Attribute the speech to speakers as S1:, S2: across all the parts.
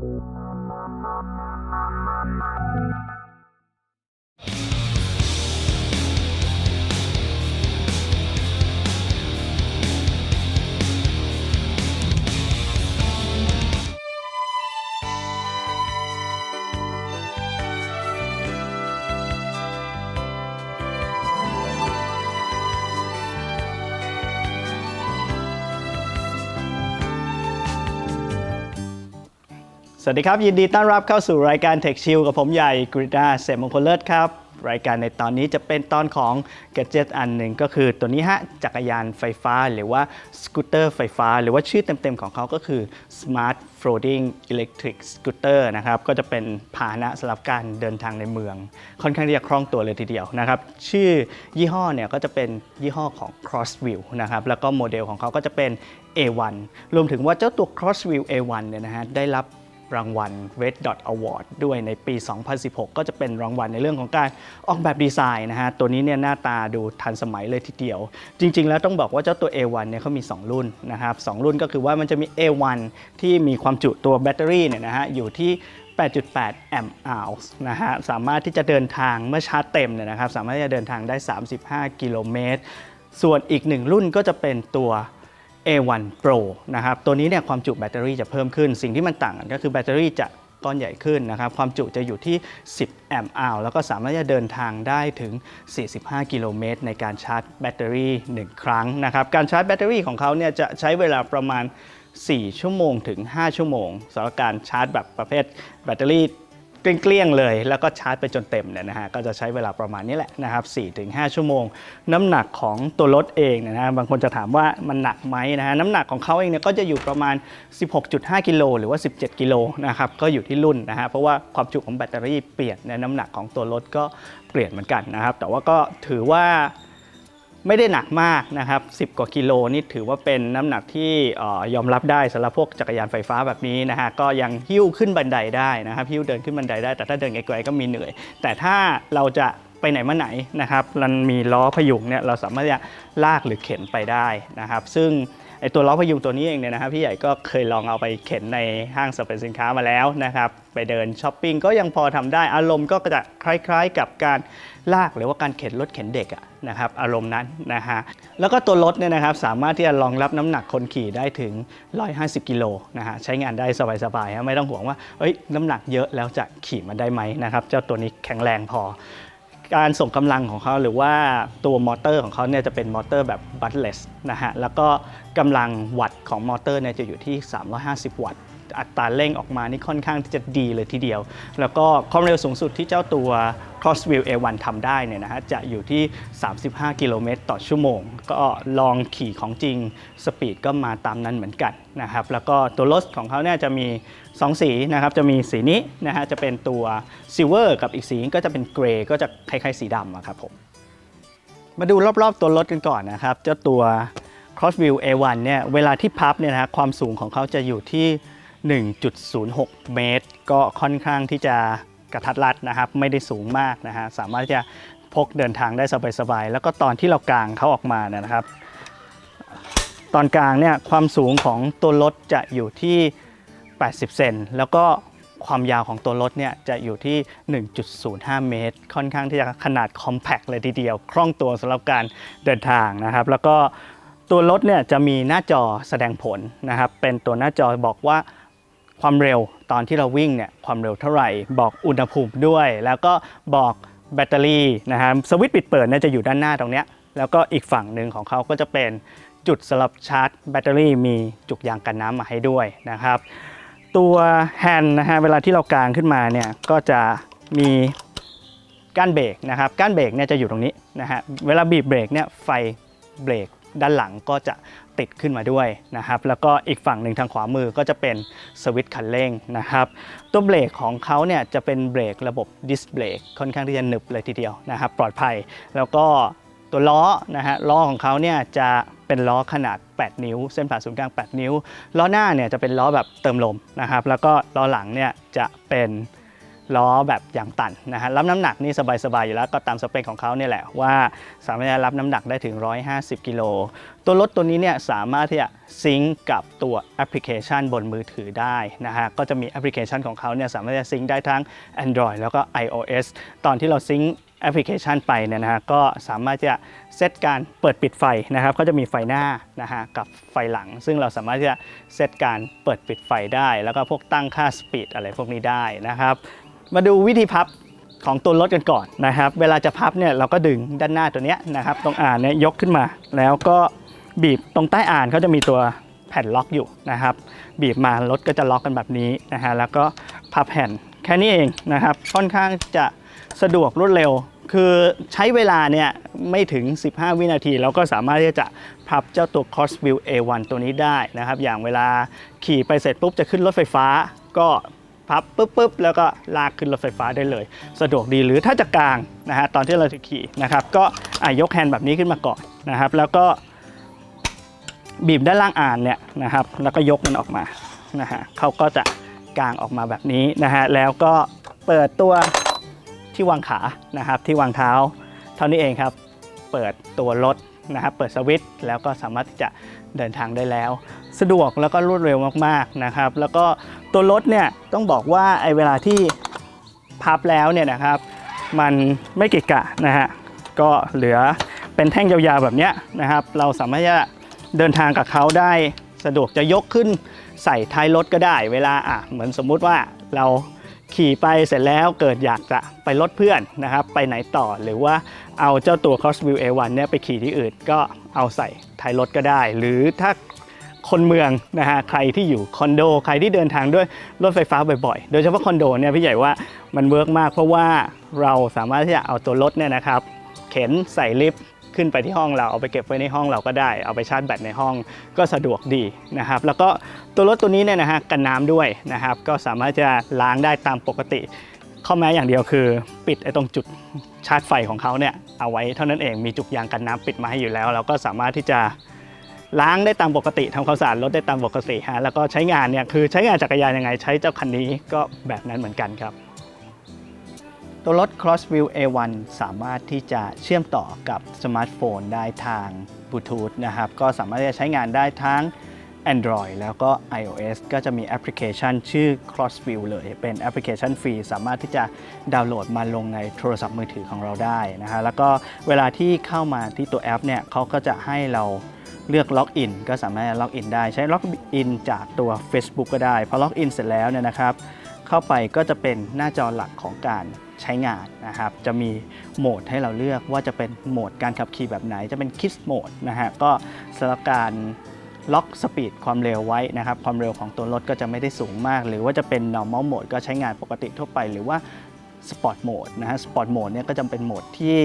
S1: Thank you. สวัสดีครับ ยินดีต้อนรับเข้าสู่รายการ Tech Chill กับผมใหญ่กริดาเสมมงคลเลิศครับ รายการในตอนนี้จะเป็นตอนของ Gadget อันหนึ่งก็คือตัวนี้ฮะ จักรยานไฟฟ้าหรือว่าสกูตเตอร์ไฟฟ้า หรือว่าชื่อเต็มๆของเขาก็คือ Smart Floating Electric Scooter นะครับ ก็จะเป็นพาหนะสำหรับการเดินทางในเมือง ค่อนข้างที่จะคล่องตัวเลยทีเดียวนะครับ ชื่อยี่ห้อเนี่ยก็จะเป็นยี่ห้อของ Crossview นะครับแล้วก็โมเดลของเขาก็จะเป็น A1 รวมถึงว่าเจ้าตัว Crossview A1 เนี่ยนะฮะได้รับ รางวัล Red Dot Award ด้วยในปี 2016 ก็จะเป็นรางวัลในเรื่องของการออกแบบดีไซน์นะฮะ ตัวนี้เนี่ยหน้าตาดูทันสมัยเลยทีเดียว จริง ๆ แล้วต้องบอกว่าเจ้าตัว A1 เนี่ยเขามี 2 รุ่นนะครับ 2 รุ่นก็คือว่ามันจะมี A1 ที่มีความจุตัวแบตเตอรี่เนี่ยนะฮะอยู่ที่8.8 แอมป์อวนะฮะ สามารถที่จะเดินทางเมื่อชาร์จเต็มเนี่ยนะครับ สามารถที่จะเดินทางได้ 35 กิโลเมตร ส่วนอีกหนึ่งรุ่นก็จะเป็นตัว A1 Pro นะครับ ตัวนี้เนี่ยความจุแบตเตอรี่จะเพิ่มขึ้น สิ่งที่มันต่างกันก็คือแบตเตอรี่จะก้อนใหญ่ขึ้นนะครับ ความจุจะอยู่ที่ 10 แอมป์อวแล้วก็สามารถจะเดินทางได้ถึง 45 กิโลเมตรในการชาร์จแบตเตอรี่ 1 ครั้งนะครับ การชาร์จแบตเตอรี่ของเขาเนี่ยจะใช้เวลาประมาณ 4 ชั่วโมงถึง 5 ชั่วโมงสำหรับการชาร์จแบบประเภทแบตเตอรี่ เกลี้ยงๆเลย แล้วก็ชาร์จไปจนเต็มเนี่ยนะฮะก็จะใช้เวลาประมาณนี้แหละนะครับ4-5 ชั่วโมง น้ำหนักของตัวรถเองเนยนะฮะบางคนจะถามว่ามันหนักไหมนะฮะน้ำหนักของเขาเองเนี่ยก็จะอยู่ประมาณ 16.5 กิโลหรือว่า 17 กิโลนะครับก็อยู่ที่รุ่นนะฮะเพราะว่าความจุของแบตเตอรี่เปลี่ยนในน้ำหนักของตัวรถก็เปลี่ยนเหมือนกันนะครับแต่ว่าก็ถือว่า ไม่ได้หนักมากนะครับ 10 กว่ากิโลนี่ถือว่าเป็นน้ำหนักที่ยอมรับได้สำหรับพวกจักรยานไฟฟ้าแบบนี้นะฮะก็ยังหิ้วขึ้นบันไดได้นะครับหิ้วเดินขึ้นบันไดได้ แต่ถ้าเดินไกลๆก็มีเหนื่อย แต่ถ้าเราจะไปไหนมาไหนนะครับมันมีล้อพยุงเนี่ยเราสามารถจะลากหรือเข็นไปได้นะครับ ซึ่ง ไอตัวล้อพยุงตัวนี้เองเนี่ยนะครับพี่ใหญ่ก็เคยลองเอาไปเข็นในห้างสรรพสินค้ามาแล้วนะครับไปเดินช้อปปิ้งก็ยังพอทำได้อารมณ์ก็จะคล้ายๆ กับการลากหรือว่าการเข็นรถเข็นเด็กอะนะครับอารมณ์นั้นนะฮะแล้วก็ตัวรถเนี่ยนะครับสามารถที่จะรองรับน้ำหนักคนขี่ได้ถึง 150 กิโลนะฮะใช้งานได้สบายๆไม่ต้องห่วงว่าเอ้ยน้ำหนักเยอะแล้วจะขี่มันได้ไหมนะครับเจ้าตัวนี้แข็งแรงพอ การส่งกำลังของเขาหรือว่าตัวมอเตอร์ของเขาเนี่ยจะเป็นมอเตอร์แบบบัตเลสนะฮะแล้วก็กำลังวัตต์ของมอเตอร์เนี่ยจะอยู่ที่ 350 วัตต์ อัตราเร่งออกมานี่ค่อนข้างที่จะดีเลยทีเดียว แล้วก็ความเร็วสูงสุดที่เจ้าตัว Crossview A1 ทำได้เนี่ยนะฮะจะอยู่ที่ 35 กิโลเมตรต่อชั่วโมง ก็ลองขี่ของจริงสปีดก็มาตามนั้นเหมือนกันนะครับแล้วก็ตัวรถของเขาเนี่ยจะมี 2 สีนะครับจะมีสีนี้นะฮะจะเป็นตัวซิลเวอร์กับอีกสีก็จะเป็นเกรย์ก็จะคล้ายๆสีดำครับผมมาดูรอบๆตัวรถกันก่อนนะครับเจ้าตัว Crossview A1 เนี่ยเวลาที่พับเนี่ยนะฮะความสูงของเขาจะอยู่ที่ 1.06 เมตร ก็ค่อนข้างที่จะ กระทัดรัดนะครับ ไม่ได้สูงมากนะฮะสามารถที่จะพกเดินทางได้สบายๆแล้วก็ตอนที่เรากางเขาออกมาเนี่ยนะครับ ตอนกลางเนี่ยความสูงของตัวรถจะอยู่ที่ 80 เซนแล้วก็ความยาวของตัวรถเนี่ยจะอยู่ที่ 1.05 เมตร ค่อนข้างที่จะขนาดคอมแพคเลยทีเดียว คล่องตัวสำหรับการเดินทางนะครับ แล้วก็ตัวรถเนี่ยจะมีหน้าจอแสดงผลนะครับ เป็นตัวหน้าจอบอกว่าความเร็ว ตอนที่เราวิ่งเนี่ยความเร็วเท่าไหร่ บอกอุณหภูมิด้วย แล้วก็บอกแบตเตอรี่นะครับสวิตช์ปิดเปิดเนี่ยจะอยู่ด้านหน้าตรงเนี้ยแล้วก็อีกฝั่งหนึ่งของเขาก็จะเป็นจุดสำหรับชาร์จแบตเตอรี่มีจุกยางกันน้ำมาให้ด้วยนะครับ ตัวแฮนด์นะฮะเวลาที่เรากางขึ้นมาเนี่ยก็จะมีก้านเบรกนะครับก้านเบรกเนี่ยจะอยู่ตรงนี้นะฮะเวลาบีบเบรกเนี่ยไฟเบรก ด้านหลังก็จะติดขึ้นมาด้วยนะครับ แล้วก็อีกฝั่งหนึ่งทางขวามือก็จะเป็นสวิตช์คันเร่งนะครับ ตัวเบรกของเขาเนี่ยจะเป็นเบรกระบบดิสเบรกค่อนข้างที่จะหนึบเลยทีเดียวนะครับ ปลอดภัย แล้วก็ตัวล้อนะฮะล้อของเขาเนี่ยจะเป็นล้อขนาด 8 นิ้ว เส้นผ่าศูนย์กลาง 8 นิ้ว ล้อหน้าเนี่ยจะเป็นล้อแบบเติมลมนะครับ แล้วก็ล้อหลังเนี่ยจะเป็น ล้อแบบยางตันนะฮะรับน้ำหนักนี่สบายๆอยู่แล้วก็ตามสเปคของเขาเนี่ยแหละว่าสามารถจะรับน้ำหนักได้ถึง 150 กิโล ตัวรถตัวนี้เนี่ยสามารถที่จะซิงก์กับตัวแอปพลิเคชันบนมือถือได้นะฮะก็จะมีแอปพลิเคชันของเขาเนี่ยสามารถจะซิงก์ได้ทั้ง Android แล้วก็ iOS ตอนที่เราซิงก์แอปพลิเคชันไปเนี่ยนะฮะก็สามารถจะเซตการเปิดปิดไฟนะครับก็จะมีไฟหน้านะฮะกับไฟหลัง ซึ่งเราสามารถที่จะเซตการเปิดปิดไฟได้ แล้วก็พวกตั้งค่าสปีดอะไรพวกนี้ได้นะครับ มาดูวิธีพับของตัวรถกันก่อนนะครับ เวลาจะพับเนี่ยเราก็ดึงด้านหน้าตัวเนี้ยนะครับ ตรงอ่านเนี่ยยกขึ้นมา แล้วก็บีบตรงใต้อ่านเขาจะมีตัวแผ่นล็อกอยู่นะครับ บีบมารถก็จะล็อกกันแบบนี้นะฮะแล้วก็พับแผ่นแค่นี้เองนะครับ ค่อนข้างจะสะดวกรวดเร็ว คือใช้เวลาเนี่ยไม่ถึง 15 วินาทีแล้วก็สามารถที่จะพับเจ้าตัว Crossview A1 ตัวนี้ได้นะครับ อย่างเวลาขี่ไปเสร็จปุ๊บจะขึ้นรถไฟฟ้าก็ พับปุ๊บปุ๊บแล้วก็ลากขึ้นรถไฟฟ้าได้เลย สะดวกดีหรือถ้าจะกลางนะฮะตอนที่เราจะขี่นะครับก็ยกแฮนด์แบบนี้ขึ้นมาก่อนนะครับแล้วก็บีบด้านล่างอ่านเนี่ยนะครับแล้วก็ยกมันออกมานะฮะเขาก็จะกางออกมาแบบนี้นะฮะแล้วก็เปิดตัวที่วางขานะครับที่วางเท้า เท่านี้เองครับ เปิดตัวรถนะครับเปิดสวิตช์แล้วก็สามารถที่จะเดินทางได้แล้ว สะดวกแล้วก็รวดเร็วมากๆนะครับ แล้วก็ตัวรถเนี่ยต้องบอกว่าไอ้เวลาที่พับแล้วเนี่ยนะครับ มันไม่เกะกะนะฮะก็เหลือเป็นแท่งยาวๆแบบเนี้ยนะครับ เราสามารถจะเดินทางกับเขาได้สะดวกจะยกขึ้นใส่ท้ายรถก็ได้ เวลาอะเหมือนสมมุติว่าเราขี่ไปเสร็จแล้วเกิดอยากจะไปรถเพื่อนนะครับ ไปไหนต่อหรือว่าเอาเจ้าตัว Crossview A1 เนี่ยไปขี่ที่อื่นก็เอาใส่ท้ายรถก็ได้ หรือถ้า คนเมืองนะฮะใครที่อยู่คอนโดใครที่เดินทางด้วยรถไฟฟ้าบ่อยๆ โดยเฉพาะคอนโดเนี่ยพี่ใหญ่ว่ามันเวิร์กมากเพราะว่าเราสามารถที่จะเอาตัวรถเนี่ยนะครับเข็นใส่ลิฟต์ขึ้นไปที่ห้องเราเอาไปเก็บไว้ในห้องเราก็ได้ เอาไปชาร์จแบตในห้องก็สะดวกดีนะครับ แล้วก็ตัวรถตัวนี้เนี่ยนะฮะกันน้ำด้วยนะครับ ก็สามารถจะล้างได้ตามปกติ ข้อแม้อย่างเดียวคือ ปิดไอ้ตรงจุดชาร์จไฟของเขาเนี่ยเอาไว้เท่านั้นเองมีจุกยางกันน้ำปิดมาให้อยู่แล้ว เราก็สามารถที่จะ ล้างได้ตามปกติทำความสะอาดรถได้ตามปกติฮะแล้วก็ใช้งานเนี่ยคือใช้งานจักรยานยังไง ใช้เจ้าคันนี้ก็แบบนั้นเหมือนกันครับ ตัวรถ Crossview A1 สามารถที่จะเชื่อมต่อกับสมาร์ทโฟนได้ทางบลูทูธนะครับก็สามารถที่จะใช้งานได้ทั้ง Android แล้วก็ iOS ก็จะมีแอปพลิเคชันชื่อ Crossview เลย เป็นแอปพลิเคชันฟรี สามารถที่จะดาวน์โหลดมาลงในโทรศัพท์มือถือของเราได้นะฮะแล้วก็เวลาที่เข้ามาที่ตัวแอปเนี่ยเขาก็จะให้เรา เลือกล็อกอินก็สามารถล็อกอินได้ใช้ล็อกอินจากตัว Facebook ก็ได้พอล็อกอินเสร็จแล้วเนี่ยนะครับ เข้าไปก็จะเป็นหน้าจอหลักของการใช้งานนะครับ จะมีโหมดให้เราเลือกว่าจะเป็นโหมดการขับขี่แบบไหน จะเป็น Kids Mode นะฮะก็สำหรับการล็อกสปีดความเร็วไว้นะครับ ความเร็วของตัวรถก็จะไม่ได้สูงมาก หรือว่าจะเป็น normal mode ก็ใช้งานปกติทั่วไป หรือว่า Sport Mode นะฮะ Sport Mode เนี่ยก็จะเป็นโหมดที่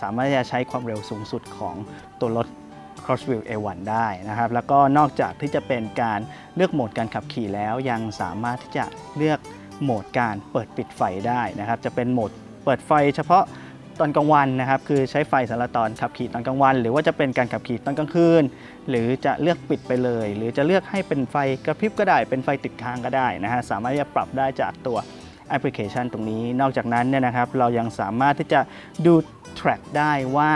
S1: สามารถจะใช้ความเร็วสูงสุดของตัวรถ Crossview A1 ได้นะครับ แล้วก็นอกจากที่จะเป็นการเลือกโหมดการขับขี่แล้ว ยังสามารถที่จะเลือกโหมดการเปิดปิดไฟได้นะครับ จะเป็นโหมดเปิดไฟเฉพาะตอนกลางวันนะครับ คือใช้ไฟสำหรับตอนขับขี่ตอนกลางวัน หรือว่าจะเป็นการขับขี่ตอนกลางคืน หรือจะเลือกปิดไปเลย หรือจะเลือกให้เป็นไฟกระพริบก็ได้ เป็นไฟติดค้างก็ได้นะฮะ สามารถที่จะปรับได้จากตัวแอปพลิเคชันตรงนี้ นอกจากนั้นเนี่ยนะครับ เรายังสามารถที่จะดู track ได้ว่า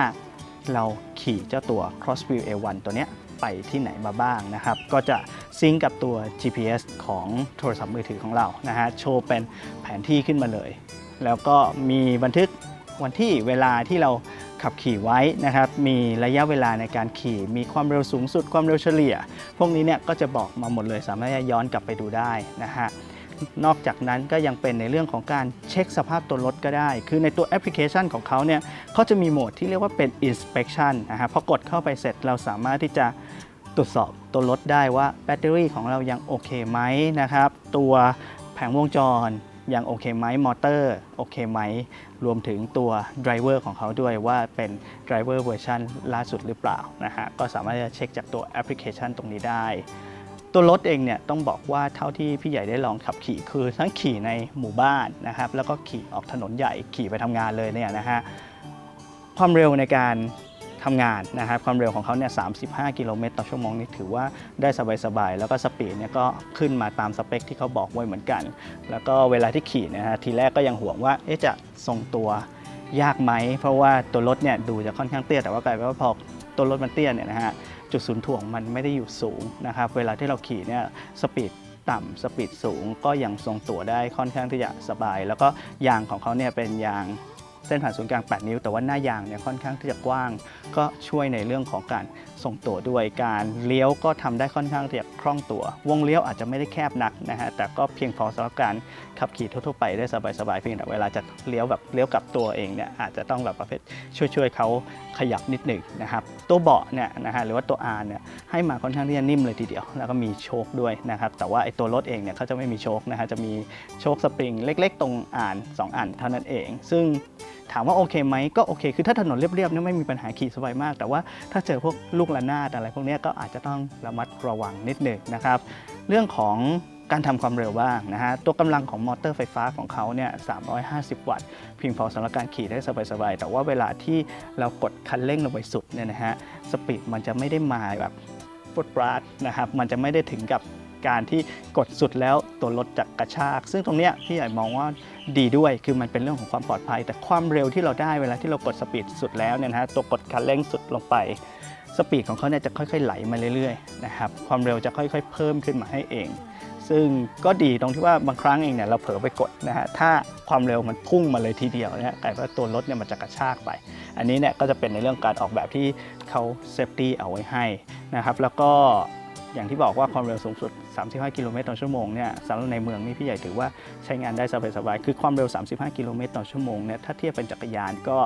S1: เราขี่เจ้าตัว Crossview A1 ตัวเนี้ยไปที่ไหนมาบ้างนะครับ ก็จะซิงกับตัว GPS ของโทรศัพท์มือถือของเรานะฮะโชว์เป็นแผนที่ขึ้นมาเลย แล้วก็มีบันทึกวันที่เวลาที่เราขับขี่ไว้นะครับ มีระยะเวลาในการขี่ มีความเร็วสูงสุด ความเร็วเฉลี่ย พวกนี้เนี่ยก็จะบอกมาหมดเลยสามารถย้อนกลับไปดูได้นะฮะ นอกจากนั้นก็ยังเป็นในเรื่องของการเช็คสภาพตัวรถก็ได้ คือในตัวแอปพลิเคชันของเขาเนี่ยเขาจะมีโหมดที่เรียกว่าเป็น inspection นะฮะพอกดเข้าไปเสร็จเราสามารถที่จะตรวจสอบตัวรถได้ว่าแบตเตอรี่ของเรายังโอเคไหมนะครับ ตัวแผงวงจรยังโอเคไหมมอเตอร์โอเคไหม รวมถึงตัวไดรเวอร์ของเขาด้วยว่าเป็นไดรเวอร์เวอร์ชันล่าสุดหรือเปล่านะฮะก็สามารถจะเช็คจากตัวแอปพลิเคชันตรงนี้ได้ ตัวรถเองเนี่ยต้องบอกว่าเท่าที่พี่ใหญ่ได้ลองขับขี่คือทั้งขี่ในหมู่บ้านนะครับแล้วก็ขี่ออกถนนใหญ่ขี่ไปทำงานเลยเนี่ยนะฮะความเร็วในการทำงานนะครับความเร็วของเขาเนี่ย 35 กิโลเมตรต่อชั่วโมงนี่ถือว่าได้สบายๆ แล้วก็สปีดเนี่ยก็ขึ้นมาตามสเปคที่เขาบอกไว้เหมือนกัน แล้วก็เวลาที่ขี่นะฮะทีแรกก็ยังห่วงว่าเอ๊ะจะทรงตัวยากไหม เพราะว่าตัวรถเนี่ยดูจะค่อนข้างเตี้ยแต่ว่ากลายเป็นว่าพอตัวรถมันเตี้ยเนี่ยนะฮะ จุดศูนย์ถ่วงมันไม่ได้อยู่สูงนะครับ เวลาที่เราขี่เนี่ยสปีดต่ำสปีดสูงก็ยังทรงตัวได้ค่อนข้างที่จะสบาย แล้วก็ยางของเขาเนี่ยเป็นยาง เส้นผ่านศูนย์กลาง 8 นิ้ว แต่ว่าหน้ายางเนี่ยค่อนข้างที่จะกว้าง ก็ช่วยในเรื่องของการส่งตัวด้วยการเลี้ยวก็ทำได้ค่อนข้างที่จะคล่องตัว วงเลี้ยวอาจจะไม่ได้แคบนักนะฮะแต่ก็เพียงพอสำหรับการขับขี่ทั่วๆไปได้สบายๆเพียงแต่เวลาจะเลี้ยวแบบเลี้ยวกลับตัวเองเนี่ยอาจจะต้องแบบประเภทช่วยๆเขาขยับนิดหนึ่งนะครับตัวเบาะเนี่ยนะฮะหรือว่าตัว R เนี่ยให้มาค่อนข้างที่จะนิ่มเลยทีเดียว แล้วก็มีโชคด้วยนะครับแต่ว่าไอ้ตัวรถเองเนี่ยเขาจะไม่มีโชคนะฮะจะมีโชคสปริงเล็ก ๆ ตรงอ่านสองอันเท่านั้นเอง ซึ่ง ถามว่าโอเคไหมก็โอเค คือถ้าถนนเรียบๆเนี่ยไม่มีปัญหาขี่สบายมาก แต่ว่าถ้าเจอพวกลูกระนาดอะไรพวกนี้ก็อาจจะต้องระมัดระวังนิดหนึ่งนะครับ เรื่องของการทำความเร็วบ้างนะฮะ ตัวกำลังของมอเตอร์ไฟฟ้าของเขาเนี่ย 350 วัตต์เพียงพอสำหรับการขี่ได้สบายๆ แต่ว่าเวลาที่เรากดคันเร่งลงไปสุดเนี่ยนะฮะ สปีดมันจะไม่ได้มาแบบปวดปราดนะครับ มันจะไม่ได้ถึงกับ การที่กดสุดแล้วตัวรถจะกระชาก ซึ่งตรงเนี้ยพี่ใหญ่มองว่าดีด้วย คือมันเป็นเรื่องของความปลอดภัย แต่ความเร็วที่เราได้เวลาที่เรากดสปีดสุดแล้วเนี่ยนะฮะตัวกดคันเร่งสุดลงไปสปีดของเขาเนี่ยจะค่อยๆไหลมาเรื่อยๆนะครับความเร็วจะค่อยๆ เพิ่มขึ้นมาให้เอง ซึ่งก็ดีตรงที่ว่าบางครั้งเองเนี่ยเราเผลอไปกดนะฮะถ้าความเร็วมันพุ่งมาเลยทีเดียวเนี่ยกลายเป็นว่าตัวรถเนี่ยมันจะกระชากไป อันนี้เนี่ยก็จะเป็นในเรื่องการออกแบบที่เขาเซฟตี้เอาไว้ให้นะครับแล้วก็ อย่างที่บอกว่าความเร็วสูงสุด 35 กิโลเมตรต่อชั่วโมงเนี่ยสำหรับในเมืองนี่พี่ใหญ่ถือว่าใช้งานได้สบายๆ คือความเร็ว 35 กิโลเมตรต่อชั่วโมงเนี่ยถ้าเทียบเป็นจักรยานก็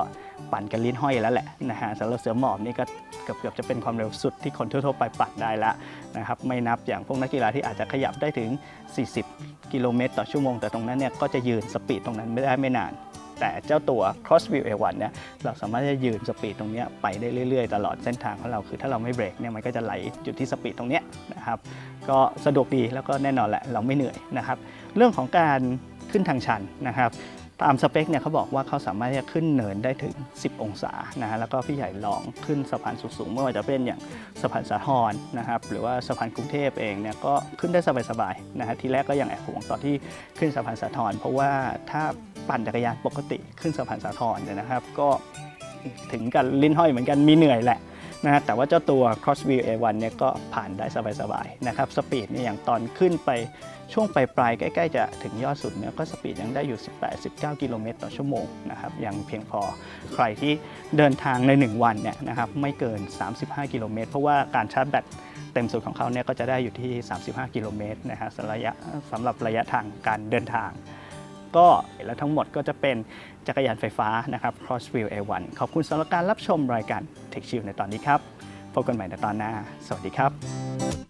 S1: ปั่นกันลิ้นห้อยแล้วแหละนะฮะสำหรับเสือหมอบนี่ก็เกือบๆจะเป็นความเร็วสุดที่คนทั่วๆไปปั่นได้ล้วนะครับไม่นับอย่างพวกนักกีฬาที่อาจจะขยับได้ถึง 40 กิโลเมตรต่อชั่วโมง แต่ตรงนั้นเนี่ยก็จะยืนสปีดตรงนั้นไม่ได้ไม่นาน แต่เจ้าตัว Crossview A1 เนี่ยเราสามารถจะยืนสปีดตรงนี้ไปได้เรื่อยๆ ตลอดเส้นทางของเราคือถ้าเราไม่เบรกเนี่ยมันก็จะไหลอยู่ที่สปีดตรงนี้นะครับก็สะดวกดีแล้วก็แน่นอนแหละเราไม่เหนื่อยนะครับเรื่องของการขึ้นทางชันนะครับตามสเปคเนี่ยเขาบอกว่าเขาสามารถที่จะขึ้นเนินได้ถึง 10 องศานะฮะแล้วก็พี่ใหญ่ลองขึ้นสะพานสูงๆไม่ว่าจะเป็นอย่างสะพานสาทรนะครับหรือว่าสะพานกรุงเทพเองเนี่ยก็ขึ้นได้สบายๆนะฮะทีแรกก็ยังแอบห่วงตอนที่ขึ้นสะพานสาทรเพราะว่าถ้า ปั่นจักรยานปกติขึ้นสะพานสาทรเนี่ยนะครับ ก็ถึงกับลิ้นห้อยเหมือนกันมีเหนื่อยแหละนะฮะแต่ว่าเจ้าตัว Crossview A1 เนี่ยก็ผ่านได้สบายๆนะครับสปีดเนี่ยอย่างตอนขึ้นไปช่วงปลายๆใกล้ๆจะถึงยอดสุดเนี่ยก็สปีดยังได้อยู่ 18-19 กิโลเมตรต่อชั่วโมงนะครับยังเพียงพอใครที่เดินทางใน 1 วันเนี่ยนะครับไม่เกิน 35 กิโลเมตร เพราะว่าการชาร์จแบตเต็มสุดของเขาเนี่ยก็จะได้อยู่ที่ 35 กิโลเมตรนะฮะสำหรับระยะสำหรับระยะทางการเดินทาง ก็และทั้งหมดก็จะเป็นจักรยานไฟฟ้านะครับ Crossview A1 ขอบคุณสำหรับการรับชมรายการ Tech Chill ในตอนนี้ครับ พบกันใหม่ในตอนหน้า สวัสดีครับ